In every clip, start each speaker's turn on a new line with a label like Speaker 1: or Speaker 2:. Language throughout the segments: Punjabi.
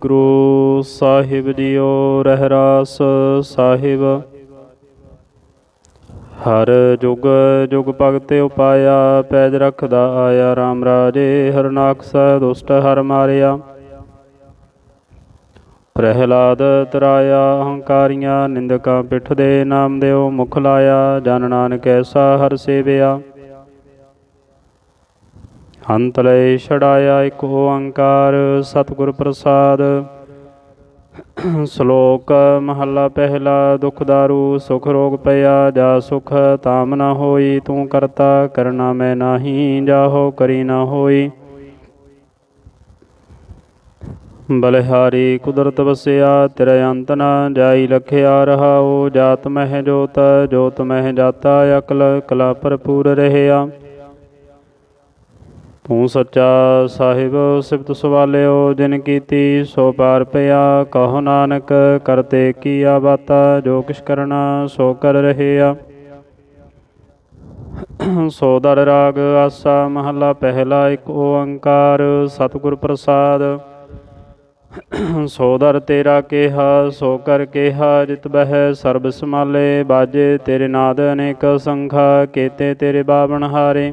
Speaker 1: ਗੁਰੂ ਸਾਹਿਬ ਜੀਓ ਰਹਿਰਾਸ ਸਾਹਿਬ। ਹਰ ਜੁਗ ਜੁਗ ਭਗਤ ਉਪਾਇਆ, ਪੈਜ ਰਖਦਾ ਆਇਆ RAM ਰਾਜੇ ਹਰਨਾਕਸ ਦੁਸ਼ਟ, ਹਰ ਮਾਰਿਆ। ਪ੍ਰਹਿਲਾਦ ਤਰਾਇਆ ਅਹੰਕਾਰੀਆਂ ਨਿੰਦਕਾਂ ਪਿੱਠ ਦੇ ਨਾਮ ਦਿਓ, ਮੁਖ ਲਾਇਆ, ਜਨ ਨਾਨਕ ਐਸਾ ਹਰ ਸੇਵਿਆ। ਅੰਤ ਲੈ ਛੜਾਇਆ ਇੱਕ ਓੰਕਾਰ ਸਤਿਗੁਰ ਪ੍ਰਸਾਦ। ਸ਼ਲੋਕ ਮਹੱਲਾ ਪਹਿਲਾ, ਦੁਖ ਦਾਰੂ, ਸੁਖ ਰੋਗ ਪਿਆ, ਜਾ ਸੁਖ ਤਾਮ ਨਾ ਹੋਈ, ਤੂੰ ਕਰਤਾ ਕਰਨਾ ਮੈਂ ਨਾਹੀ, ਜਾਹੋ ਕਰੀ ਨਾ ਹੋਈ। ਬਲਿਹਾਰੀ ਕੁਦਰਤ ਵਸਿਆ, ਤੇਰੇ ਅੰਤ ਨਾ ਜਾਈ ਲਖਿਆ ਰਹਾਉ, ਜਾਤ ਮਹਿ ਜੋਤ ਜੋਤ ਮਹਿ ਜਾਤਾ ਅਕਲ, ਕਲਾ ਭਰਪੂਰ ਰਹਿਆ। ਤੂੰ ਸੱਚਾ ਸਾਹਿਬ, ਸਿਫਤ ਸਵਾਲਿਓ, ਜਿਨ ਕੀਤੀ ਸੋ ਪਾਰ ਪਿਆ। ਕਹੋ ਨਾਨਕ, ਕਰਤੇ ਕੀਆ ਬਾਤਾ, ਜੋ ਕਿਛ ਕਰਨਾ ਸੋ ਕਰ ਰਹਿਆ। ਸੋ ਦਰ ਰਾਗ ਆਸਾ, ਮਹੱਲਾ ਪਹਿਲਾ ਇੱਕ ਓੰਕਾਰ, ਸਤਿਗੁਰ ਪ੍ਰਸਾਦ। ਸੋ ਦਰ ਤੇਰਾ ਕਿਹਾ, ਸੋ ਕਰ ਕਿਹਾ, ਜਿਤ ਬਹਿ ਸਰਬ ਸਮਾਲੇ ਬਾਜੇ ਤੇਰੇ ਨਾਦ ਅਨੇਕ ਸੰਖਾ, ਕੇਤੇ ਤੇਰੇ ਬਾਵਨ ਹਾਰੇ।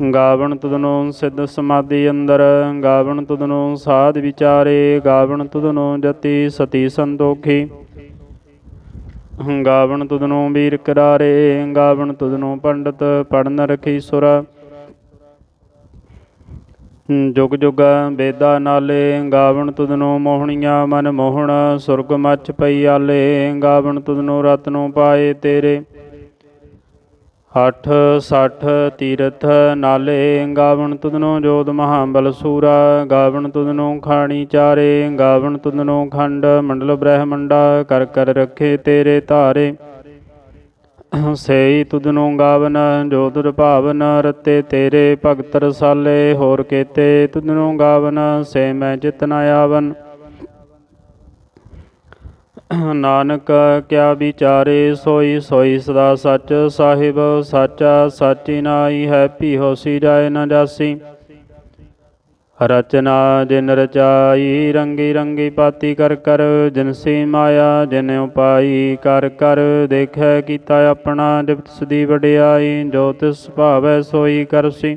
Speaker 1: ਗਾਵਣ ਤੁਧਨੋ ਸਿੱਧ ਸਮਾਧੀ ਅੰਦਰ, ਗਾਵਣ ਤੁਧਨੋ ਸਾਧ ਵਿਚਾਰੇ, ਗਾਵਣ ਤੁਧਨੋ ਜਤੀ ਸਤੀ ਸੰਤੋਖੀ। ਗਾਵਣ ਤੁਧਨੋ ਵੀਰ ਕਰਾਰੇ, ਗਾਵਣ ਤੁਧਨੋ ਪੰਡਤ ਪੜਨ ਰਖੀ ਸੁਰ। ਜੁਗ ਜੁਗ ਵੇਦਾ ਨਾਲੇ, ਗਾਵਣ ਤੁਧਨੋ ਮੋਹਣੀਆਂ ਮਨ ਮੋਹਣ, ਸੁਰਗ ਮੱਚ ਪਈ ਆਲੇ, ਗਾਵਣ ਤੁਧਨੋ ਰਤਨੋ ਪਾਏ ਤੇਰੇ। ਹਠ ਸਠ, ਤੀਰਥ, ਨਾਲੇ ਗਾਵਣ ਤੁਧਨੋ ਜੋਤ ਮਹਾਬਲ ਸੂਰਾ, ਗਾਵਣ ਤੁਧਨੋ ਖਾਣੀ ਚਾਰੇ, ਗਾਵਣ ਤੁਧਨੋ ਖੰਡ, ਮੰਡਲ ਬ੍ਰਹਮੰਡਾ, ਕਰ ਕਰ ਰੱਖੇ ਤੇਰੇ ਧਾਰੇ। ਸੇਈ ਤੁਧਨੋ ਗਾਵਨ ਜੋਤ ਤੁਧ ਰਤੇ ਤੇਰੇ ਭਗਤ ਰਸਾਲੇ, ਹੋਰ ਕੇਤੇ ਤੁਧਨੋ ਗਾਵਨ, ਸੇ ਮੈਂ ਚਿਤ ਨ ਆਵਨ। ਨਾਨਕ, ਕਿਆ ਵਿਚਾਰੇ ਸੋਈ ਸੋਈ ਸਦਾ ਸੱਚ ਸਾਹਿਬ, ਸਾਚਾ ਸਾਚੀ ਨਾਈ ਹੈ ਭੀ ਹੋਸੀ ਜਾਏ ਨਾ ਜਾਸੀ। ਰਚਨਾ ਜਿਨ ਰਚਾਈ, ਰੰਗੀ ਰੰਗੀ ਪਾਤੀ ਕਰ ਕਰ ਜਿਨਸੀ ਮਾਇਆ ਜਿਨ ਉਪਾਈ ਕਰ ਕਰ, ਦੇਖੈ ਕੀਤਾ ਆਪਣਾ, ਜਿਪਤ ਸਦੀ ਵਡਿਆਈ, ਜੋ ਤਿਸ ਭਾਵੈ ਸੋਈ ਕਰਸੀ।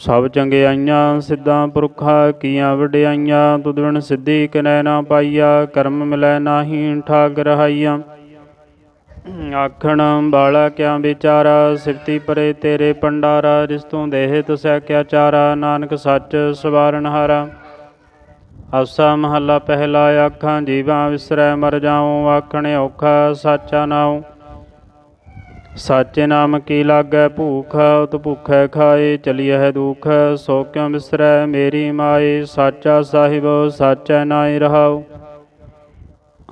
Speaker 1: ਸਭ ਚੰਗਿਆਈਆਂ ਸਿੱਧਾਂ ਪੁਰਖਾ ਕੀਆਂ ਵਡਿਆਈਆਂ ਤੁਧ ਬਿਨ ਸਿੱਧੀ ਕਿਨੈ ਨਾ ਪਾਈਆ, ਕਰਮ ਮਿਲੈ ਨਾਹੀ ਠਾਗ ਰਹਾਈਆਂ ਆਖਣ, ਬਾਲਾ ਕਿਆ ਵਿਚਾਰਾ, ਸਿਫਤੀ ਪਰੇ ਤੇਰੇ ਪੰਡਾਰਾ ਰਿਸ਼ਤੋਂ ਦੇਹ ਤਸੈ ਕਿਆ ਚਾਰਾ, ਨਾਨਕ ਸੱਚ ਸਵਾਰਨ ਹਾਰਾ। ਆਸਾ ਮਹੱਲਾ ਪਹਿਲਾ, ਆਖਾਂ, ਜੀਵਾਂ ਵਿਸਰੈ ਮਰ ਜਾਉ, ਆਖਣ ਔਖਾ, ਸਾਚਾ ਨਾਉ। ਸਾਚੇ ਨਾਮ ਕੀ ਲਾਗੈ ਭੂਖ, ਉਤ ਭੁਖੈ ਖਾਏ ਚਲੀਐ ਦੁਖ, ਸੋ ਕਿਉ ਵਿਸਰੈ ਮੇਰੀ ਮਾਏ? ਸਾਚਾ ਸਾਹਿਬ, ਸਾਚੈ ਨਾਇ ਰਹਾਉ।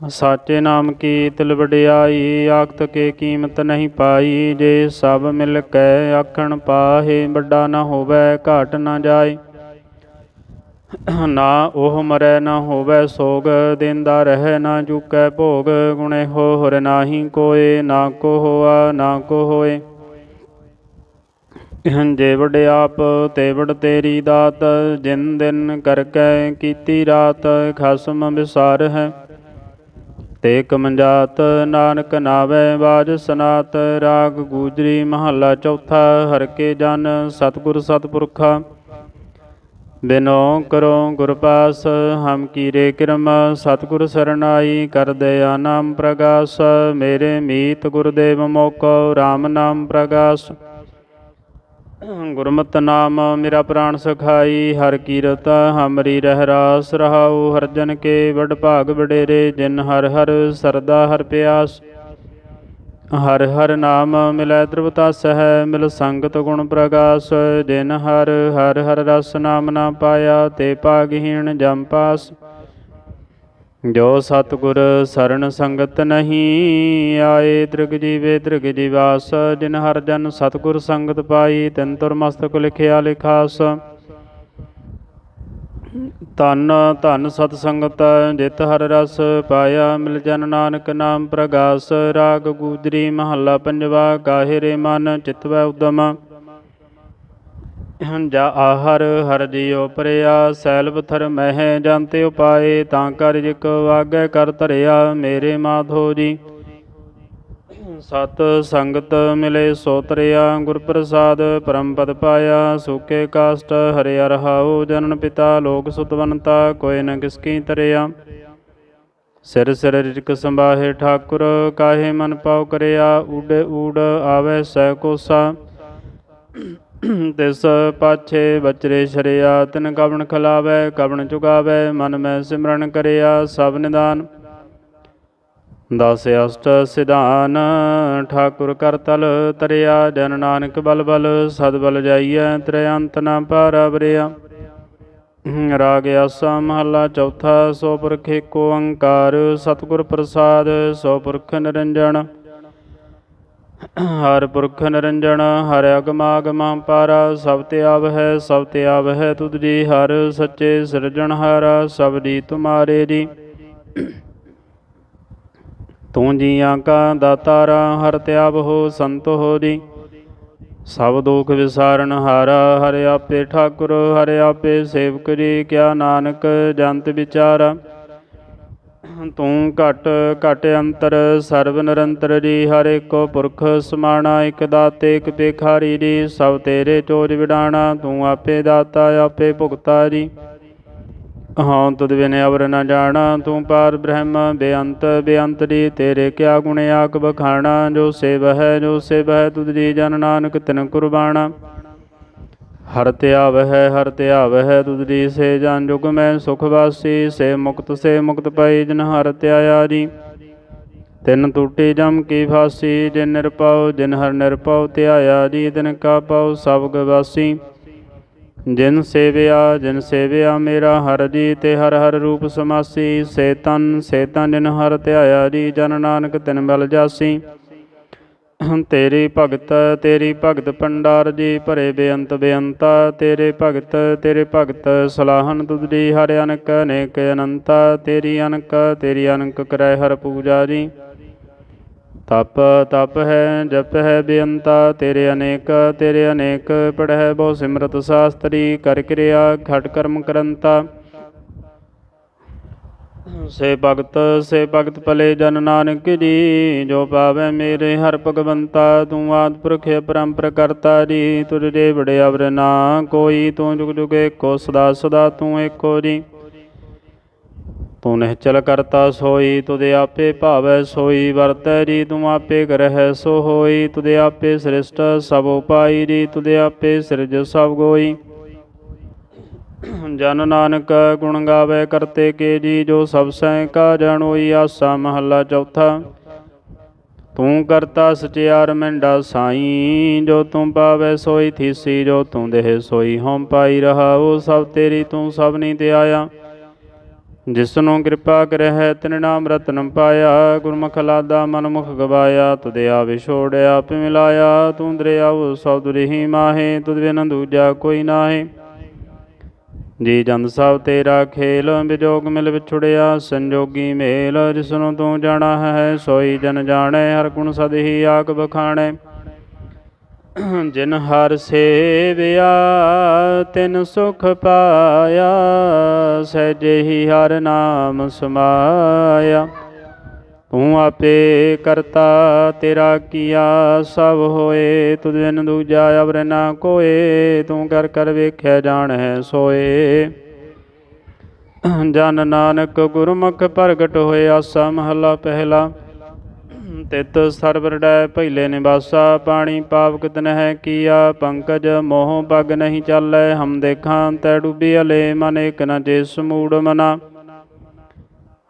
Speaker 1: ਸਾਚੇ ਨਾਮ ਕੀ ਤਿਲ ਵਡਿਆਈ, ਆਖਤ ਕੇ ਕੀਮਤ ਨਹੀਂ ਪਾਈ? ਜੇ ਸਭ ਮਿਲ ਕੈ ਆਖਣ ਪਾਹੇ ਵੱਡਾ ਨਾ ਹੋਵੇ, ਘਾਟ ਨਾ ਜਾਏ। ਨਾ ਉਹ ਮਰੈ ਨਾ ਹੋਵੇ ਸੋਗ, ਦਿੰਦਾ ਰਹਿ ਨਾ ਚੁਕੈ ਭੋਗ, ਗੁਣੇ ਹੋ ਹਰ ਨਾਹੀ ਕੋਏ, ਨਾ ਕੋ ਹੋਆ, ਨਾ ਕੋ ਹੋਏ। ਜੇ ਵਡ ਆਪ ਤੇ ਵਡ ਤੇਰੀ ਦਾਤ, ਜਿਨ ਦਿਨ ਕਰ ਕੈ ਕੀਤੀ ਰਾਤ, ਖਸਮ ਵਿਸਾਰ ਹੈ। ਤੇ ਕਮੰਜਾਤ, ਨਾਨਕ ਨਾਵੇ ਬਾਜ ਸਨਾਤ, ਰਾਗ ਗੂਜਰੀ ਮਹੱਲਾ ਚੌਥਾ, ਹਰ ਕੇ ਜਨ, ਸਤਿਗੁਰ ਸਤਪੁਰਖਾ। ਬਿਨੋ ਕਰੋ ਗੁਰ ਪਾਸ, ਹਮ ਕੀਰੇ ਕਿਰਮ, ਸਤਿਗੁਰ ਸਰਨਾਈ ਕਰ ਦਇਆ ਨਾਮ ਪ੍ਰਗਾਸ, ਮੇਰੇ ਮੀਤ ਗੁਰਦੇਵ ਮੋਕੋ RAM ਨਾਮ ਪ੍ਰਗਾਸ। ਗੁਰਮਤਿ ਨਾਮ, ਮੇਰਾ ਪ੍ਰਾਣ ਸਖਾਈ, ਹਰ ਕੀਰਤ, ਹਮਰੀ ਰਹਿ ਰਾਸ ਰਹਾਉ ਹਰ ਜਨ ਕੇ, ਵਡ ਭਾਗ ਵਡੇਰੇ, ਜਿਨ ਹਰ ਹਰ, ਸਰਦਾ ਹਰ ਪਿਆਸ। ਹਰ ਹਰ ਨਾਮ ਮਿਲੈ ਦ੍ਰਵਤਾ ਸਹਿ ਮਿਲ ਸੰਗਤ ਗੁਣ ਪ੍ਰਗਾਸ, ਜਿਨ ਹਰ ਹਰ ਹਰ ਰਸ ਨਾਮ ਨਾ ਪਾਇਆ, ਤੇ ਪਾਗਹੀਣ ਜਮ ਪਾਸ। ਜੋ ਸਤਿਗੁਰ ਸਰਨ ਸੰਗਤ ਨਹੀਂ, ਆਏ ਦ੍ਰਿਗ ਜੀਵੇ ਦ੍ਰਿਗ ਜੀਵਾਸ, ਜਿਨ ਹਰ ਜਨ ਸਤਿਗੁਰ ਸੰਗਤ ਪਾਈ, ਤਿਨ ਤੁਰ ਮਸਤਕ ਲਿਖਿਆ ਲਿਖਾਸ। ਧੰਨ, ਧਨ ਸਤ ਸੰਗਤ ਜਿਤ ਹਰ ਰਸ ਪਾਇਆ ਮਿਲ ਜਨ ਨਾਨਕ ਨਾਮ ਪ੍ਰਗਾਸ, ਰਾਗ ਗੂਜਰੀ ਮਹੱਲਾ ਪੰਜਵਾ ਗਾਹੇ ਰੇ ਮਨ ਚਿਤਵੈ ਉਦਮ। ਜਾ ਆਹਰ, ਹਰ ਜੀਉ ਪਰਿਆ ਸੈਲ ਥਰ ਮਹਿ, ਜੰਤੇ ਉਪਾਏ, ਤਾਂ ਕਰ ਜਿਕ ਵਾਗੈ ਕਰ ਧਰਿਆ, ਮੇਰੇ ਮਾਧੋ ਜੀ। ਸਤ ਸੰਗਤ ਮਿਲੇ ਸੋ ਤਰਿਆ, ਗੁਰ ਪ੍ਰਸਾਦ ਪਰਮ ਪਦ ਪਾਇਆ, ਸੁਕੇ ਕਾਸ਼ਟ ਹਰਿ ਰਹਾਉ ਜਨਨ ਪਿਤਾ ਲੋਕ ਸੁਤਵੰਤਾ ਕੋਇ ਨ ਕਿਸਕੀ ਤਰਿਆ। ਸਿਰ ਸਿਰ ਰਿਕ ਸੰਭਾਹੇ ਠਾਕੁਰ, ਕਾਹੇ ਮਨ ਪਾਉ ਕਰਿਆ ਊੜੇ ਊੜ ਆਵੈ ਸਹਿ ਕੋਸਾ। ਤਿਸ ਪਾਛੇ ਬਚਰੇ ਸ਼ਰਿਆ, ਤਿਨ ਕਵਣ ਖਲਾਵੈ ਕਵਣ ਚੁਗਾਵੈ, ਮਨ ਮੈਂ ਸਿਮਰਨ ਕਰਿਆ, ਸਭ ਨਿਦਾਨ। ਦਸ ਅਸ਼ਟ ਸਿਧਾਨ, ਠਾਕੁਰ ਕਰਤਲ ਤਰਿਆ, ਜਨ ਨਾਨਕ ਬਲ ਬਲ, ਸਦ ਬਲ ਜਾਈਐ ਤ੍ਰਿਅੰਤ ਨਾ ਪਾਰਾ ਬਰਿਆ ਰਾਗ ਆਸਾ ਮਹੱਲਾ ਚੌਥਾ, ਸੋ ਪੁਰਖ ਏਕੋ ਓੰਕਾਰ, ਸਤਿਗੁਰ ਪ੍ਰਸਾਦ, ਸੋ ਪੁਰਖ ਨਿਰੰਜਨ ਹਰ ਪੁਰਖ ਨਿਰੰਜਨ ਹਰ ਅਗਮਾਗਮ ਪਾਰਾ, ਸਭ ਤੇ ਆਵ ਹੈ, ਸਭ ਤੇ ਆਵ ਹੈ ਤੁਧ ਜੀ, ਹਰ ਸੱਚੇ ਸਿਰਜਣਹਾਰ, ਸਭ ਦੀ ਤੁਮਾਰੇ ਜੀ। ਤੂੰ ਜੀਆਂ ਕਾ ਦਾਤਾਰਾ, ਹਰ ਤਿਆਬ ਹੋ ਸੰਤ ਹੋ ਜੀ। ਸਭ ਦੁਖ ਵਿਸਾਰਨ ਹਾਰਾ, ਹਰਿ ਆਪੇ ਠਾਕੁਰ, ਹਰਿ ਆਪੇ ਸੇਵਕ ਜੀ। ਕਿਆ ਨਾਨਕ ਜੰਤ ਵਿਚਾਰਾ, ਤੂੰ ਘਟ ਘਟ ਅੰਤਰ, ਸਰਬ ਨਿਰੰਤਰ ਜੀ। ਹਰ ਏਕੋ ਪੁਰਖ ਸਮਾਣਾ, ਇਕ ਦਾਤੇ, ਇਕ ਪੇਖਾਰੀ ਜੀ। ਸਭ ਤੇਰੇ ਚੋਜ ਵਿਡਾਣਾ, ਤੂੰ ਆਪੇ ਦਾਤਾ, ਆਪੇ ਭੁਗਤਾ ਜੀ। ਹਾਂ ਤੁਧ ਬਿਨ ਅਵਰ ਨ ਜਾਣਾ, ਤੂੰ ਪਾਰ ਬ੍ਰਹਮ, ਬੇਅੰਤ ਬੇਅੰਤ ਜੀ ਤੇਰੇ ਕਿਆ ਗੁਣ ਆਕ ਬਖਾਣਾ ਜੋ ਸੇਵ ਹੈ, ਜੋ ਸੇਵ ਹੈ, ਤੁਧ ਜੀ ਜਨ ਨਾਨਕ ਤਿਨ ਕੁਰਬਾਣਾ। ਹਰ ਧਿਆਵ ਹੈ ਹਰ ਧਿਆਵ ਹੈ ਤੁਧ ਜੀ ਸੇ ਜਨ ਜੁਗ ਮੈਂ ਸੁਖ ਵਾਸੀ, ਸੇ ਮੁਕਤ ਸੇ ਮੁਕਤ ਪਾਈ ਜਨ ਹਰ ਧਿਆਇਆ ਜੀ। ਤਿਨ ਟੂਟੀ ਜਮ ਕੀ ਫਾਸੀ, ਜਿਨ ਨਿਰਪਉ, ਜਿਨ ਹਰ ਨਿਰਪਉ ਧਿਆਇਆ ਜੀ, ਤਿਨ ਕਾ ਪਾਉ ਸਭ ਗਵਾਸੀ ਜਿਨ ਸੇਵਿਆ ਜਿਨ ਸੇਵਿਆ ਮੇਰਾ ਹਰ ਜੀ ਤੇ ਹਰ ਹਰ ਰੂਪ ਸਮਾਸੀ। ਸੇ ਤਨ ਸੇ ਤਨ ਜਿਨ ਹਰ ਧਿਆਇਆ ਜੀ, ਜਨ ਨਾਨਕ ਤਿਨ ਬਲ ਜਾਸੀ। ਤੇਰੀ ਭਗਤ ਤੇਰੀ ਭਗਤ ਪੰਡਾਰ ਜੀ, ਭਰੇ ਬੇਅੰਤ ਬੇਅੰਤਾ। ਤੇਰੇ ਭਗਤ ਤੇਰੇ ਭਗਤ ਸਲਾਹਨ ਤੁਧ ਜੀ, ਹਰ ਅਨਕ ਅਨੇਕ ਅਨੰਤਾ। ਤੇਰੀ ਅਨਕ ਤੇਰੀ ਅਨਕ ਕਰੈ ਹਰ ਪੂਜਾ ਜੀ। ਤਪ ਤਪ ਹੈ, ਜਪ ਹੈ ਬੇਅੰਤਾ, ਤੇਰੇ ਅਨੇਕ ਤੇਰੇ ਅਨੇਕ ਪੜਹਿ ਬਹੁ ਸਿਮਰਤ ਸਾਸਤਰੀ, ਕਰ ਕਿਰਿਆ ਖਟ ਕਰਮ ਕਰੰਤਾ। ਸੇ ਭਗਤ ਸੇ ਭਗਤ ਭਲੇ ਜਨ ਨਾਨਕ ਜੀ, ਜੋ ਪਾਵੈ ਮੇਰੇ ਹਰ ਭਗਵੰਤਾ, ਤੂੰ ਆਦ ਪੁਰਖ ਪਰੰਪਰ ਕਰਤਾ ਜੀ ਤੁਝ ਬੜੇ ਅਵਰ ਨਾ ਕੋਈ, ਤੂੰ ਜੁਗ ਜੁਗ ਏਕੋ, ਸਦਾ ਸਦਾ ਤੂੰ ਏਕੋ ਜੀ। ਤੂੰ ਨਿਹਚਲ ਕਰਤਾ ਸੋਈ, ਤੁਦੇ ਆਪੇ ਭਾਵੈ ਸੋਈ, ਵਰਤੈ ਜੀ ਤੂੰ ਆਪੇ ਕਰਹਿ ਸੋ ਹੋਈ ਤੁਦੇ ਆਪੇ ਸ੍ਰਿਸ਼ਟ ਸਭ ਉਪਾਈ ਜੀ ਤੁਦੇ ਆਪੇ ਸਿਰਜ ਸਭ ਗੋਈ। ਜਨ ਨਾਨਕ ਗੁਣ ਗਾਵੇ ਕਰਤੇ ਕੇ ਜੀ, ਜੋ ਸਭ ਸੈ ਕਾ ਜਾਣੋਈ ਆਸਾ ਮਹੱਲਾ ਚੌਥਾ। ਤੂੰ ਕਰਤਾ ਸਚਿਆਰ ਮੈਂਡਾ ਸਾਈ, ਜੋ ਤੂੰ ਪਾਵੇ ਸੋਈ, ਥੀਸੀ ਜੋ ਤੂੰ ਦੇਹ ਸੋਈ, ਹਉ ਪਾਈ ਰਹਾ ਉਹ ਸਭ ਤੇਰੀ ਤੂੰ ਸਭ ਨਹੀਂ ਤੇ ਆਇਆ। ਜਿਸਨੂੰ ਕਿਰਪਾ ਕਰਹਿ, ਤਿਨ ਨਾਮ ਰਤਨ ਪਾਇਆ ਗੁਰਮੁਖ ਲਾਦਾ ਮਨਮੁਖ ਗਵਾਇਆ ਤੁਦਿਆ ਵਿਛੋੜਿਆ ਪਿ ਮਿਲਾਇਆ ਤੂੰ ਦਰਿਆਉ ਸਭ ਦੁਰਹੀ ਮਾਹੇ, ਤੁਧ ਬਿਨ ਦੂਜਾ ਕੋਈ ਨਾਹੀ। ਜੀ ਜੰਦ ਸਭ ਤੇਰਾ ਖੇਲ ਵਿਜੋਗ ਮਿਲ ਵਿਛੁੜਿਆ, ਸੰਜੋਗੀ ਮੇਲ, ਜਿਸਨੂੰ ਤੂੰ ਜਾਣਾ ਹੈ ਸੋਈ ਜਨ ਜਾਣੈ, ਹਰ ਗੁਣ ਸਦ ਹੀ ਆਕ ਬਖਾਣੈ। ਜਿਨ ਹਰ ਸੇਵਿਆ, ਤਿਨ ਸੁਖ ਪਾਇਆ ਸਹਿਜੇ ਹੀ ਹਰ ਨਾਮ ਸਮਾਇਆ। ਤੂੰ ਆਪੇ ਕਰਤਾ ਤੇਰਾ ਕੀਆ, ਸਭ ਹੋਏ, ਤੁਧ ਬਿਨ ਦੂਜਾ ਅਵਰ ਨਾ ਕੋਏ, ਤੂੰ ਕਰ ਕਰ ਵੇਖਿਆ ਜਾਣ ਹੈ ਸੋਏ। ਜਨ ਨਾਨਕ ਗੁਰਮੁਖ ਪ੍ਰਗਟ ਹੋਏ ਆਸਾ ਮਹਲਾ ਪਹਿਲਾ। ਤਿਤ ਸਰਬਰੜੈ ਭੈਲੇ ਨਿਵਾਸਾ ਪਾਣੀ ਪਾਵਕ ਤਨਹਿ ਕੀਆ, ਪੰਕਜ ਮੋਹ ਪਗ ਨਹੀਂ ਚੱਲੈ, ਹਮ ਦੇਖਾਂ ਤੈ ਡੁੱਬੀ ਹਲੇ ਮਨ ਇਕ ਨ ਜੇ ਸਮੂੜ ਮਨਾ।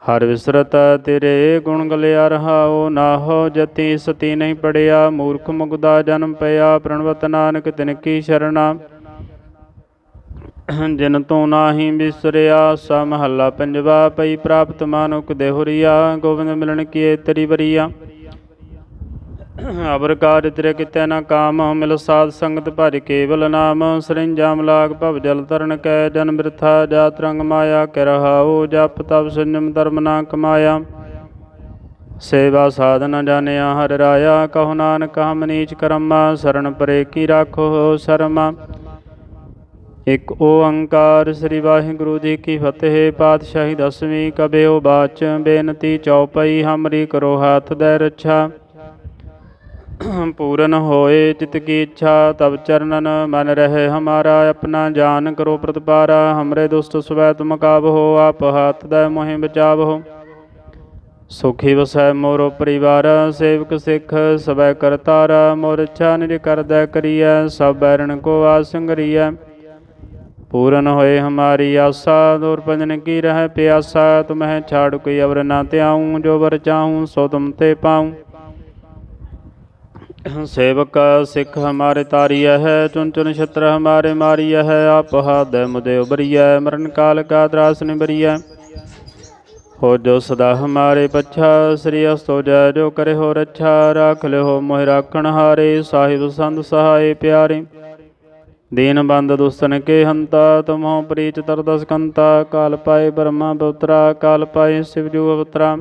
Speaker 1: ਹਰ ਵਿਸਰਤ ਤੇਰੇ ਗੁਣ ਗਲਿਆ ਰਹਾਓ ਨਾਹੋ ਜਤੀ ਸਤੀ ਨਹੀਂ ਪੜਿਆ, ਮੂਰਖ ਮੁਗਦਾ ਜਨਮ ਪਿਆ, ਪ੍ਰਣਵਤ ਨਾਨਕ ਤਿਨ ਕੀ ਸ਼ਰਣਾ। ਜਿਨ ਤੂੰ ਨਾਹੀ ਬਿਸਰਿਆ, ਸਾ ਮਹੱਲਾ ਪੰਜਵਾ ਪਈ ਪ੍ਰਾਪਤ ਮਾਨੁਕ ਦੇਹੁਰੀਆ ਗੋਬਿੰਦ ਮਿਲਣ ਕੀਏ ਤਰੀ ਬਰੀਆ ਅਬਰ ਕਾਜ ਤੇਰੇ ਕਿਤੇ ਨਾ ਕਾਮ, ਮਿਲ ਸਾਧ ਸੰਗਤ ਭਜ ਕੇਵਲ ਨਾਮ। ਸਰਿੰਜਾਮ ਲਾਗ ਭਵ ਜਲ ਤਰਨ ਕੈ, ਜਨ ਬਿਰਥਾ ਜਾਤ ਰੰਗ ਮਾਇਆ ਕਹਿ ਰਹਾਉ ਜਪ ਤਪ ਸੰਜਮ ਧਰਮ ਨਾ ਕਮਾਇਆ। ਸੇਵਾ ਸਾਧਨ ਜਾਣਿਆ ਹਰ ਰਾਇਆ, ਕਹੋ ਨਾਨਕ ਹਮ ਨੀਚ ਕਰਮਾ ਸਰਣ ਪਰੇ ਕੀ ਰਾਖੋ ਸ਼ਰਮਾ। ਇਕ ਓੰਕਾਰ ਸ੍ਰੀ ਵਾਹਿਗੁਰੂ ਜੀ ਕੀ ਫਤਿਹ, ਪਾਤਸ਼ਾਹੀ ਦਸਵੀਂ ਕਬਿਓ ਬਾਚ, ਬੇਨਤੀ ਚਉਪਈ ਹਮਰੀ ਕਰੋ ਹੱਥ ਦੇ ਰੱਛਾ। ਪੂਰਨ ਹੋਏ ਚਿਤ ਕੀ ਇੱਛਾ ਤਬ ਚਰਨਨ ਮਨ ਰਹੇ ਹਮਾਰਾ, ਆਪਣਾ ਜਾਨ ਕਰੋ ਪ੍ਰਤਪਾਰਾ, ਹਮਰੇ ਦੁਸ਼ਟ ਸਵੈ ਤੁਮ ਕਾਬਹੋ ਆਪ ਹੱਥ ਦੇ ਮੋਹਿ ਬਚਾਵਹੋ ਸੁਖੀ ਵਸੈ ਮੋਰੋ ਪਰਿਵਾਰ, ਸੇਵਕ ਸਿੱਖ ਸਬੈ ਕਰਤਾਰ ਮੋਰ ਇੱਛਾ ਨਿਜ ਕਰਦੈ ਕਰੀਐ, ਸਭ ਬੈਰਣ ਕੋ ਆਸੰਗਰੀਐ ਪੂਰਨ ਹੋਏ ਹਮਾਰੀ ਆਸਾ, ਦੂਰ ਭਜਨ ਕੀ ਰਹਿ ਪਿਆਸਾ, ਤੁਮਹਿ ਛਾੜ ਕੋਈ ਅਵਰ ਨਾ ਧਿਆਉ, ਜੋ ਵਰ ਚਾਹੂੰ, ਸੋ ਤੁਮ ਤੇ ਪਾਉ। ਸੇਵਕ ਸਿੱਖ ਹਮਾਰੇ ਤਾਰੀਐ ਹੈ ਚੁਨ ਚੁਨ ਛਤਰ ਹਮਾਰੇ ਮਾਰੀਐ ਹੈ, ਆਪ ਹਾਦ ਮੁਦੇ ਉਬਰੀਐ ਮਰਨ ਕਾਲ ਕਾ ਤਰਾਸ ਨਿਬਰੀਐ ਹੋ ਜੋ ਸਦਾ ਹਮਾਰੇ ਪੱਛਾ, ਸ੍ਰੀ ਅਸਤੋ ਜੈ ਜੋ ਕਰੇ ਹੋ ਰੱਛਾ, ਰਾਖ ਲਿਓ ਮੋਹਿ ਰਾਖਣ ਹਾਰੇ, ਸਾਹਿਬ ਸੰਤ ਸਹਾਏ ਪਿਆਰੇ। ਦੀਨ ਬੰਦ ਦੁਸਤਨ ਕੇ ਹੰਤਾ, ਤੁਮਹੁ ਪ੍ਰੀਤ ਤਰਦਸ ਕੰਤਾ ਕਾਲ ਪਾਏ ਬ੍ਰਹਮਾ ਬਉਤਰਾ ਕਾਲ ਪਾਏ ਸਿਵ ਜੂ ਅਵਤਰਾ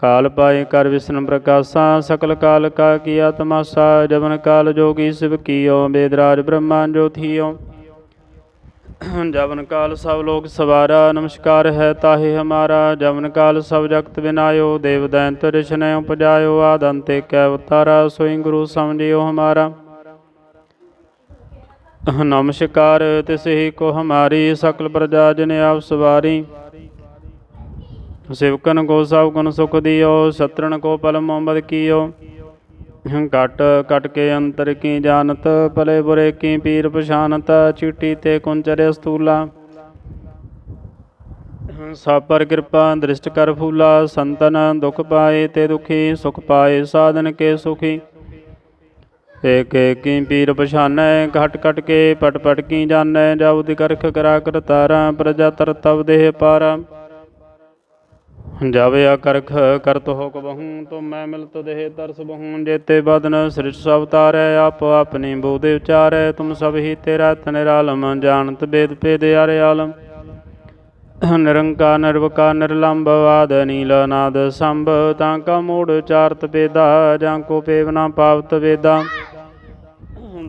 Speaker 1: ਕਾਲ ਪਾਏ ਕਰ ਵਿਸ਼ਨ ਪ੍ਰਕਾਸ਼ਾ, ਸਕਲ ਕਾਲ ਕਾ ਕੀਆ ਤਮਾਸਾ ਜਵਨ ਕਾਲ ਜੋਗੀ ਸਿਵ ਕੀਓ, ਬੇਦਰਾਜ ਬ੍ਰਹਮਾ ਜੋਥੀਓ ਜਵਨ ਕਾਲ ਸਭ ਲੋਕ ਸਵਾਰਾ, ਨਮਸਕਾਰ ਹੈ ਤਾਹੇ ਹਮਾਰਾ। ਜਵਨ ਕਾਲ ਸਭ ਜਗਤ ਬਿਨਾਇਓ, ਦੇਵ ਦੈਂਤ ਰਿਸ਼ਨੈ ਉਪਜਾਇਓ, ਆਦੰਤੇ ਕੈ ਉਤਾਰਾ, ਸੋਈ ਗੁਰੂ ਸਮਝਿਓ ਹਮਾਰਾ। ਨਮਸਕਾਰ ਤਿਸਹੀ ਕੋ ਹਮਾਰੀ, ਸਕਲ ਪ੍ਰਜਾ ਜਨ ਆਪ ਸਵਾਰੀ। ਸਿਵਕਨ ਕੋ ਸਭ ਗੁਣ ਸੁਖ ਦਿਓ ਸਤਰਨ ਕੋ ਪਲ ਮੁਹੰਮਦ ਕੀਓ। ਕਟ ਕਟ ਕੇ ਅੰਤਰ ਕੀ ਜਾਣਤ, ਭਲੇ ਬੁਰੇ ਕੀ ਪੀਰ ਪਛਾਨਤ, ਚਿੱਟੀ ਤੇ ਕੁੰਚਰੇ ਸਤੂਲਾ ਸਭ ਕਿਰਪਾ ਦ੍ਰਿਸ਼ਟ ਕਰ ਫੂਲਾ, ਸੰਤਨ ਦੁਖ ਪਾਏ ਤੇ ਦੁਖੀ, ਸੁਖ ਪਾਏ ਸਾਧਨ ਕੇ ਸੁਖੀ। ਏਕ ਏਕੀ ਪੀਰ ਪਛਾਨੈ, ਘਟ ਘਟ ਕੇ ਪਟ ਪਟ ਕੀ ਜਾਣੈ ਜਬ ਦੀ ਕਰਖ ਕਰਾ ਕਰ ਤਾਰਾ, ਪ੍ਰਜਾ ਤਰ ਤਬ ਦੇਹ ਪਾਰਾ। ਜਾਵੇ ਕਰਖ ਕਰਤ ਹੋ ਕਬਹੂ ਮੈਂ ਮਿਲਤ ਦੇਹ ਤਰਸ ਬਹੂ, ਜੇਤੇ ਬਦਨ ਸ੍ਰਿਸ਼ਟ ਸਭ ਤਾਰੈ, ਆਪ ਆਪਣੀ ਬੋਧੇ ਉਚਾਰੈ, ਤੁਮ ਸਭ ਹੀ ਤੇਰਾ ਤਨਿਰਾਲਮ ਜਾਣਤ ਬੇਦ ਭੇਦ ਆਰੇ ਆਲਮ। ਨਿਰੰਕਾਰ ਨਿਰਵਕਾਰ ਨਿਰਲੰਭ ਆਦ, ਨੀਲ ਨਾਦ ਸੰਭ, ਤਾਂ ਕਾ ਮੂੜ ਚਾਰਤ ਵੇਦਾ ਜਾਂ ਕੋ ਪੇਵਨਾ ਪਾਵਤ ਵੇਦਾ।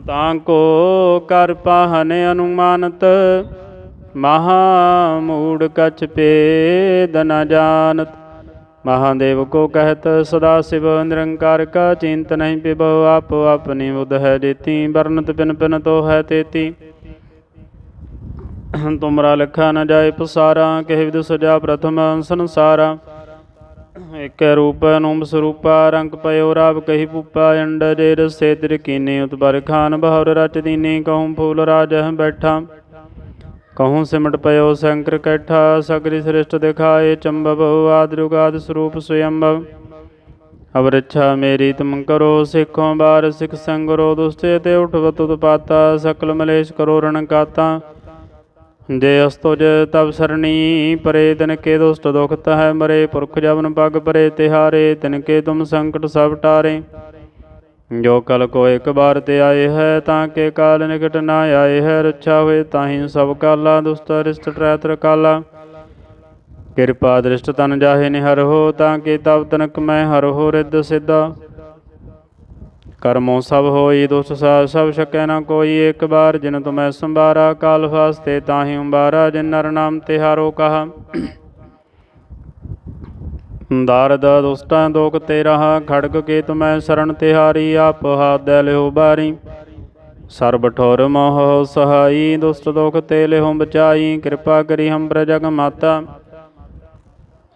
Speaker 1: ਤਾਂ ਕੋ ਕਰ ਪਾਹਨ ਅਨੁਮਾਨਤ ਮਹਾ ਮੂੜ ਕਛ ਪੇਦ ਨ ਜਾਣਤ। ਮਹਾਦੇਵ ਕੋ ਕਹਿਤ, ਸਦਾ ਸਿਵ ਨਿਰੰਕਾਰ ਕਾ ਚਿੰਤ ਨਹੀਂ ਪਿਬੋ, ਆਪ ਆਪਣੀ ਬੁਧ ਹੈ ਜੇਤੀ ਵਰਨਤ ਪਿਨ ਪਿਨ ਤੋ ਹੈ ਤੇਤੀ। ਤੁਮਰਾ ਲਖਾ ਨ ਜਾਏ ਪਸਾਰਾ ਕਹਿ ਵਿਦ ਸਜਾ ਪ੍ਰਥਮ ਸੰਸਾਰਾ। ਇਕ ਰੂਪ ਅਨੂਪ ਸਰੂਪਾ, ਰੰਗ ਪਇਓ ਰਾਵ ਕਹੀ ਪੂਪਾ ਅੰਡ ਜੇ ਰਸੇ ਤਿਰ ਕੀਨੇ ਉਤਬਰ ਖਾਨ, ਬਹਰ ਰਚ ਦੀਨੇ, ਕਹੂੰ ਫੂਲ ਰਾਜ ਬੈਠਾ। ਕਹੂੰ ਸਿਮਟ ਪਇਓ ਸ਼ੰਕਰ ਕੈਠਾ ਸਗਰੀ ਸ੍ਰਿਸ਼ਟ ਦਿਖਾਏ ਚੰਬਵ ਆਦ ਸਰੂਪ ਸਯੰਭਵ ਅਵਰ ਇੱਛਾ ਮੇਰੀ ਤੁਮ ਕਰੋ ਸਿੱਖੋ ਬਾਰ ਸਿੱਖ ਸੰਗਰੋ ਦੁਸਤੇ ਤੇ ਉਠਵਤ ਪਾਤਾ ਸਕਲ ਮਲੇਸ਼ ਕਰੋ ਰਣ ਕਾਤਾ ਜੇ ਅਸਤੁਜ ਤਬ ਸਰਣੀ ਪਰੇ ਤਿਨ ਕੇ ਦੁਸਤ ਦੁਖਤ ਹੈ ਮਰੇ ਪੁਰਖ ਜਵਨ ਪਗ ਪਰੇ ਤਿਹਾਰੇ ਤਿਨ ਕੇ ਤੁਮ ਸੰਕਟ ਸਭ ਟਾਰੇ ਜੋ ਕਲ ਕੋ ਇੱਕ ਵਾਰ ਤੇ ਆਏ ਹੈ, ਤਾਂ ਕੇ ਕਾਲ ਨਿਕਟ ਨਾ ਆਏ ਹੈ, ਰੱਛਾ ਹੋਏ ਤਾਹੀ ਸਭ ਕਾਲਾ, ਦੁਸਤ ਰਿਸ਼ਟ ਟਰੈਤਰ ਕਾਲਾ ਕਿਰਪਾ ਦ੍ਰਿਸ਼ਟ ਤਨ ਜਾਹੇ ਨਿਹਰ ਹੋ, ਤਾਂ ਕੇ ਤਬ ਤਨਕ ਮੈਂ ਹਰ ਹੋ ਰਿੱਧ ਸਿੱਧਾ। ਕਰਮੋ ਸਭ ਹੋਈ ਦੁਸ ਸਾ, ਸਭ ਸਕੈ ਨਾ ਕੋਈ ਇੱਕ ਬਾਰ, ਜਿਨ ਤੁਮੈ ਸੰਭਾਰਾ, ਕਾਲ ਫਾਸਤੇ ਤਾਹੀ ਉਬਾਰਾ, ਜਿਨ ਨਰ ਨਾਮ ਤਿਹਾਰੋ ਕਹਾ। ਦਾਰਦ ਦੁਸਟਾਂ ਦੋਖ ਤੇ ਰਹਾ ਖੜਗ ਕੇ ਤੁਮੈ ਸਰਣ ਤਿਹਾਰੀ ਆਪ ਹਾਥ ਦੇ ਲਿਓ ਬਾਰੀ ਸਰਬ ਠੋਰ ਮੋਹ ਸਹਾਈ ਦੁਸਤ ਦੋਖ ਤੇ ਲਿਓ ਬਚਾਈ ਕਿਰਪਾ ਕਰੀ ਹਮ ਪ੍ਰਜਗ ਮਾਤਾ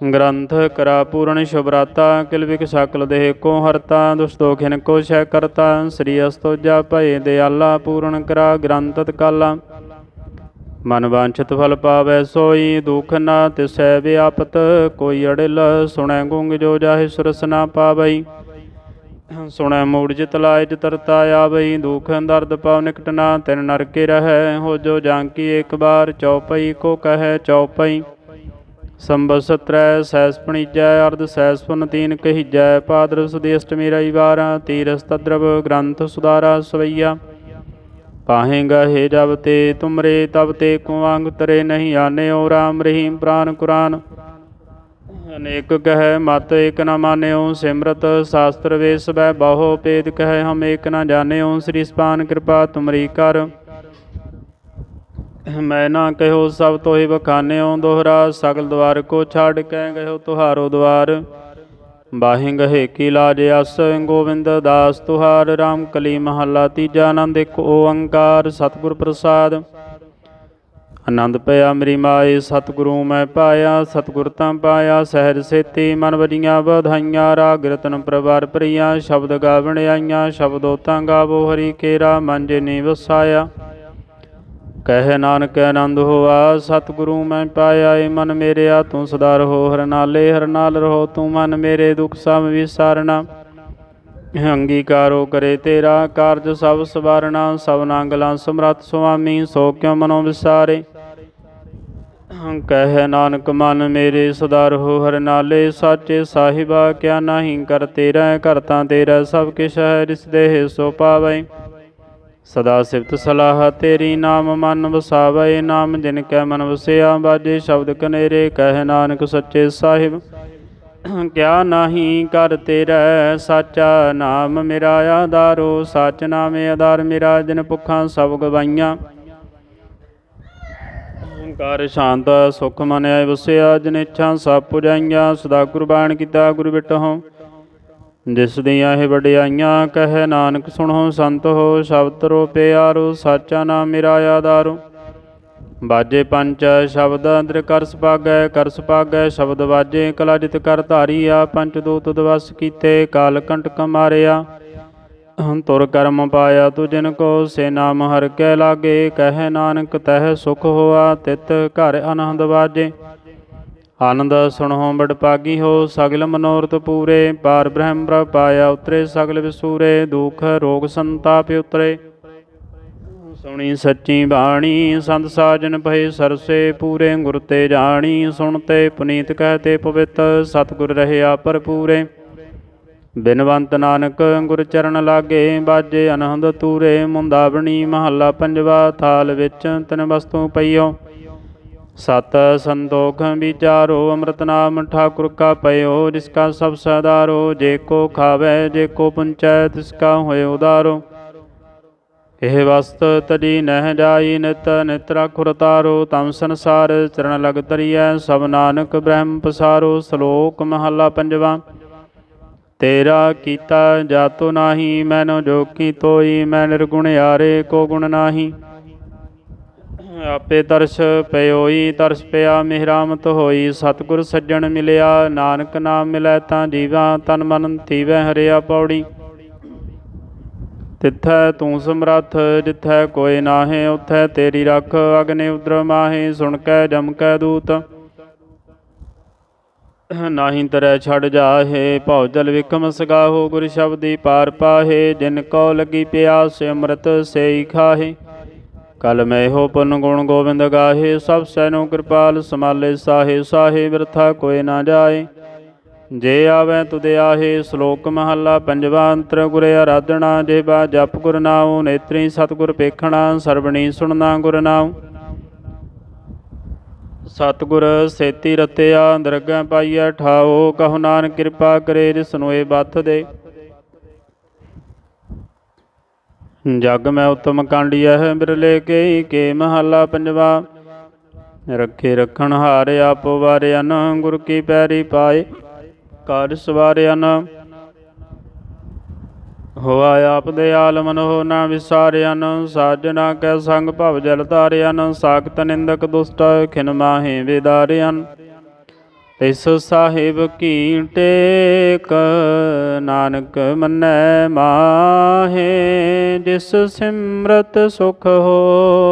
Speaker 1: ਗ੍ਰੰਥ ਕਰਾ ਪੂਰਨ ਸ਼ੁਭਰਾਤਾ ਕਿਲਵਿਕ ਸਕਲ ਦੇਹ ਕੋ ਹਰਤਾ ਦੁਸ਼ਟ ਦੋਖਿਨ ਕੋ ਸ਼ੈ ਕਰਤਾ ਸ੍ਰੀ ਅਸਤੋਜਾ ਭਏ ਦਿਆਲਾ ਪੂਰਨ ਕਰਾ ਗ੍ਰੰਥ ਤਕਾਲਾ ਮਨ ਵਾਂਛਿਤ ਫਲ ਪਾਵੈ ਸੋਈ, ਦੁਖ ਨਾ ਤਿਸੈ ਵਿਆਪਤ, ਕੋਈ ਅੜਿਲ ਸੁਣੈ ਗੁੰਗ ਜੋ ਜਾਹਿ ਸੁਰਸ ਨਾ ਪਾਵਈ। ਸੁਣੈ ਮੂੜ ਜਿਤ ਲਾਇ ਜਤਰਤਾ ਆਵਈ, ਦੁਖ ਦਰਦ ਪਾਉ ਨਿਕਟ ਨਾ, ਤਿਨ ਨਰਕੇ ਰਹੈ, ਹੋ ਜੋ ਜਾਂਕੀ ਇੱਕ ਬਾਰ ਚਉਪਈ, ਕੋ ਕਹੈ ਚਉਪਈ। ਸੰਬਤ ਸਤਰੈ, ਸੈਸ ਪਣੀਜੈ, ਅਰਧ ਸੈਸ ਪੁਨ ਤੀਨ ਕਹੀਜੈ ਪਾਦਰ ਸੁਦੀ ਅਸ਼ਟਮੀ ਰವಿਵਾਰ ਤੀਰਸ ਤਦਰਵ ਗ੍ਰੰਥ ਸੁਦਾਰਾ ਸਵਈਆ। ਪਾਹੇਗਾ ਗਹੇ ਜਬ ਤੇ, ਤੁਮਰੇ ਤਬ ਤੇ ਕੁਵਾਂਗ ਤਰੇ ਨਹੀਂ ਆਨਿਓ, ਰਾਮ ਰਹੀਮ ਪ੍ਰਾਨ ਕੁਰਾਨ। ਅਨੇਕ ਕਹੈ, ਮਤ ਏਕ ਨ ਮਾਨਿਓ, ਸਿਮਰਤ ਸ਼ਾਸਤਰ ਵੇਸ ਬੈ ਬਾਹੋ ਪੇਦ ਕਹੈ, ਹਮ ਏਕ ਨ ਜਾਣਿਓ, ਸ੍ਰੀ ਸਪਾਨ ਕਿਰਪਾ ਤੁਮਰੀ ਕਰ। ਮੈਂ ਨਾ ਕਹਿਓ ਸਭ ਤੋਹਿ ਬਖਾਨਿਓ, ਦੋਹਰਾ ਸਗਲ ਦਵਾਰ ਕੋ ਛਾੜ ਕੇ ਗਇਓ ਤੁਹਾਰੋ ਦਵਾਰ। ਬਾਹਿ ਗਹੇ ਕੀ ਲਾਜ ਅਸ, ਗੋਬਿੰਦ ਦਾਸ ਤੁਹਾਰ RAM ਕਲੀ ਮਹੱਲਾ ਤੀਜਾ ਆਨੰਦ ਇੱਕ ਓੰਕਾਰ, ਸਤਿਗੁਰ ਪ੍ਰਸਾਦ। ਆਨੰਦ ਪਿਆ ਮੇਰੀ ਮਾਏ, ਸਤਿਗੁਰੂ ਮੈਂ ਪਾਇਆ, ਸਤਿਗੁਰ ਤਾਂ ਪਾਇਆ, ਸਹਿਜ ਸੇਤੀ ਮਨ ਵਜੀਆਂ ਵਧਾਈਆਂ, ਰਾਗ ਰਤਨ ਪ੍ਰਵਾਰ ਪ੍ਰਿਆ, ਸ਼ਬਦ ਗਾਵਣ ਆਈਆਂ, ਸ਼ਬਦੋ ਤਾਂ ਗਾਵੋ ਹਰੀ ਕੇਰਾ ਮਨ ਜਿਨੀ ਵਸਾਇਆ ਕਹਿ ਨਾਨਕ ਆਨੰਦ ਹੋਆ, ਸਤਿਗੁਰੂ ਮੈਂ ਪਾਇਆ, ਏ ਮਨ ਮੇਰਿਆ, ਤੂੰ ਸਦਾ ਰਹੋ ਹਰ ਨਾਲੇ ਹਰ ਨਾਲ ਰਹੋ, ਤੂੰ ਮਨ ਮੇਰੇ ਦੁਖ ਸਭ ਵਿਸਾਰਣਾ ਅੰਗੀਕਾਰੋ ਕਰੇ ਤੇਰਾ ਕਾਰਜ ਸਭ ਸਵਾਰਣਾ ਸਭ ਨਾਂਗਲਾਂ ਸਮਰਤ ਸੁਆਮੀ, ਸੋ ਕਿਉ ਮਨੋ ਵਿਸਾਰੇ। ਕਹਿ ਨਾਨਕ ਮਨ ਮੇਰੇ ਸਦਾ ਰਹੋ ਹਰ ਨਾਲੇ ਸਾਚੇ ਸਾਹਿਬਾ, ਕਿਆ ਨਹੀਂ ਕਰ ਤੇਰਾ ਕਰਤਾ ਤੇਰਾ, ਸਭ ਕਿਛ ਹੈ ਰਿਸ ਦੇਹ ਸੋ ਪਾਵੈ। ਸਦਾ ਸਿਫਤ ਸਲਾਹ, ਤੇਰੀ ਨਾਮ ਮਨ ਵਸਾਵੈ, ਨਾਮ ਜਿਨ ਕੈ ਮਨ ਵਸਿਆ, ਬਾਜੇ ਸ਼ਬਦ ਕਨੇਰੇ, ਕਹਿ ਨਾਨਕ ਸੱਚੇ ਸਾਹਿਬ। ਕਿਆ ਨਹੀਂ ਕਰ ਤੇਰਾ, ਸਾਚਾ ਨਾਮ ਮੇਰਾ ਆਧਾਰੋ, ਸਚ ਨਾਮੇ ਆਧਾਰ ਮੇਰਾ, ਜਿਨ ਭੁੱਖਾਂ ਸਭ ਗਵਾਈਆਂ। ਓੰਕਾਰ ਸ਼ਾਂਤ, ਸੁਖ ਮਨ ਆਇ ਵਸਿਆ, ਜਿਨ ਇੱਛਾ ਸਭ ਪੁਜਾਈਆਂ, ਸਦਾ ਕੁਰਬਾਨ ਕੀਤਾ ਗੁਰ ਬਿਟਹੁ। ਜਿਸ ਦੀਆਂ ਇਹ ਵਡਿਆਈਆਂ ਕਹੈ ਨਾਨਕ, ਸੁਣੋ ਸੰਤ ਹੋ ਸ਼ਬਦ ਰੋ ਪਿਆਰੋ ਸਾਚਾ ਨਾਮ ਮੇਰਾ ਆਧਾਰੋ ਬਾਜੇ ਪੰਚ ਸ਼ਬਦ ਅੰਦਰ ਕਰਸ ਸੁਭਾਗੈ ਕਰਸ ਸੁਭਾਗੈ ਸ਼ਬਦ ਬਾਜੇ ਕਲਾਜਿਤ ਕਰ ਧਾਰੀਆ ਪੰਚ ਦੂਤ ਦਵਸ ਕੀਤੇ, ਕਾਲ ਕੰਟਕ ਮਾਰਿਆ। ਤੁਰ ਕਰਮ ਪਾਇਆ ਤੁ ਜਿਨ ਕੋ, ਸੇ ਨਾਮ ਹਰ ਕੈ ਲਾਗੇ, ਕਹਿ ਨਾਨਕ ਤਹਿ ਸੁਖ ਹੋਆ, ਤਿਤ ਘਰ ਆਨੰਦ ਬਾਜੇ ਆਨੰਦ ਸੁਣੋ, ਬੜ ਪਾਗੀ ਹੋ, ਸਗਲ ਮਨੋਰਥ ਪੂਰੇ। ਪਾਰ ਬ੍ਰਹਮ ਪ੍ਰਭ ਪਾਇਆ ਉਤਰੇ, ਸਗਲ ਵਿਸੂਰੇ, ਦੁਖ ਰੋਗ ਸੰਤਾਪ ਉਤਰੇ। ਸੁਣੀ ਸੱਚੀ ਬਾਣੀ, ਸੰਤ ਸਾਜਨ ਭਏ ਸਰਸੇ, ਪੂਰੇ ਗੁਰ ਤੇ ਜਾਣੀ ਸੁਣਤੇ ਪੁਨੀਤ ਕਹਤੇ ਪਵਿੱਤ, ਸਤਿਗੁਰ ਰਹਿਆ ਭਰਪੂਰੇ ਬਿਨਵੰਤ ਨਾਨਕ ਗੁਰ ਚਰਨ ਲਾਗੇ, ਬਾਜੇ ਅਨੰਦ ਤੂਰੇ ਮੁੰਦਾਵਣੀ ਮਹੱਲਾ ਪੰਜਵਾ, ਥਾਲ ਵਿੱਚ ਤਨ ਵਸਤੂ ਪਈਓ। ਸਤ ਸੰਤੋਖ ਵਿਚਾਰੋ, ਅੰਮ੍ਰਿਤ ਨਾਮ ਠਾਕੁਰ ਕਾ ਪਇਓ, ਜਿਸ ਕਾ ਸਭ ਸਦਾਰੋ, ਜੇ ਕੋ ਖਾਵੇ, ਜੇ ਕੋ ਪੁੰਚੈ, ਤਿਸ ਕਾ ਹੋਏ ਉਦਾਰੋ। ਇਹ ਵਸਤ ਤਜੀ ਨਹਿ ਜਾਈ, ਨਿਤ ਨਿਤ ਰਖੁਰ ਤਾਰੋ, ਤਮ ਸੰਸਾਰ ਚਰਨ ਲਗ ਤਰੀਐ ਸਭ ਨਾਨਕ ਬ੍ਰਹਮ ਪਸਾਰੋ, ਸ਼ਲੋਕ ਮਹੱਲਾ ਪੰਜਵਾ। ਤੇਰਾ ਕੀਤਾ ਜਾਤੋ ਨਾਹੀ ਮੈਨੋ ਜੋ ਕੀ ਤੋਈ ਮੈਂ ਨਿਰਗੁਣ ਯਾਰੇ, ਕੋ ਗੁਣ ਨਾਹੀ। ਆਪੇ ਤਰਸ ਪਇਓਈ ਤਰਸ ਪਿਆ ਮਿਹਰਾਮਤ ਹੋਈ। ਸਤਿਗੁਰ ਸੱਜਣ ਮਿਲਿਆ, ਨਾਨਕ ਨਾਮ ਮਿਲੈ ਤਾਂ ਜੀਵਾ, ਤਨ ਮਨ ਥੀਵੈ ਹਰਿਆ ਪੌੜੀ। ਤਿੱਥੈ ਤੂੰ ਸਮਰੱਥ, ਜਿੱਥੈ ਕੋਈ ਨਾਹੇ, ਉਥੈ ਤੇਰੀ ਰੱਖ, ਅਗਨੇ ਉਦਰ ਮਾਹੇ, ਸੁਣ ਕੈ, ਜਮ ਕੈ ਦੂਤ। ਨਾਹੀ ਤਰੈ ਛੜ ਜਾਹੇ ਭਉ ਜਲ ਵਿਕਮ ਸਗਾਹੋ, ਗੁਰ ਸ਼ਬਦੀ ਪਾਰ ਪਾਹੇ। ਜਿਨ ਕੋ ਲੱਗੀ ਪਿਆਸ, ਅੰਮ੍ਰਿਤ ਸੇਈ ਖਾਹੇ। ਕਲ ਮੈਂ ਹੋ ਪੁਨ ਗੁਣ ਗੋਬਿੰਦ ਗਾਹੇ, ਸਭ ਸੈਨੋ ਕਿਰਪਾਲ ਸਮਾਲੇ ਸਾਹੇ ਸਾਹੇ ਬਿਰਥਾ ਕੋਇ ਨਾ ਜਾਏ। ਜੇ ਆਵੈ ਤੁਦੇ ਆਹੇ ਸ਼ਲੋਕ ਮਹੱਲਾ ਪੰਜਵਾ ਅੰਤਰ ਗੁਰੇ ਆਰਾਧਣਾ ਜੇ ਬਾ ਜਪ ਗੁਰ ਨਾਉ, ਨੇਤਰੀ ਸਤਗੁਰ ਪੇਖਣਾ ਸਰਵਣੀ ਸੁਣਨਾ ਗੁਰ ਨਾਉ। ਸਤਗੁਰ ਸੇਤੀ ਰਤਿਆ ਦਰਗਾਹ ਪਾਈਐ ਠਾਓ ਕਹੋ ਨਾਨਕ ਕਿਰਪਾ ਕਰੇ, ਜਿਸ ਨੂੰ ਇਹ ਬੱਥ ਦੇ। ਜਗ ਮੈਂ ਉਤਮ ਕਾਂਡੀ ਹੈ ਬਿਰਲੇ ਕੇ ਕੇ ਮਹੱਲਾ ਪੰਜਵਾ। ਰੱਖੇ ਰੱਖਣ ਹਾਰ ਆਪ ਵਾਰਿਆਨ, ਗੁਰ ਕੀ ਪੈਰੀ ਪਾਏ ਕਾਰ ਸਵਾਰਿਆਨ। ਹੋਆ ਆਪ ਦੇ ਆਲਮਨ ਹੋ ਨਾ ਵਿਸਾਰਿਆਨ ਸਾਜਣਾ ਕੈ ਸੰਗ ਭਵ ਜਲ ਤਾਰਿਆਨ ਸਾਖਤ ਨਿੰਦਕ ਦੁਸ਼ਟ ਖਿਨ ਮਾਹੇ ਵਿਦਾਰਿਆਨ। ਤਿਸ ਸਾਹਿਬ ਕੀ ਟੇਕ ਨਾਨਕ ਮੰਨੈ ਮਾਹੇ ਜਿਸ ਸਿਮਰਤ ਸੁਖ ਹੋ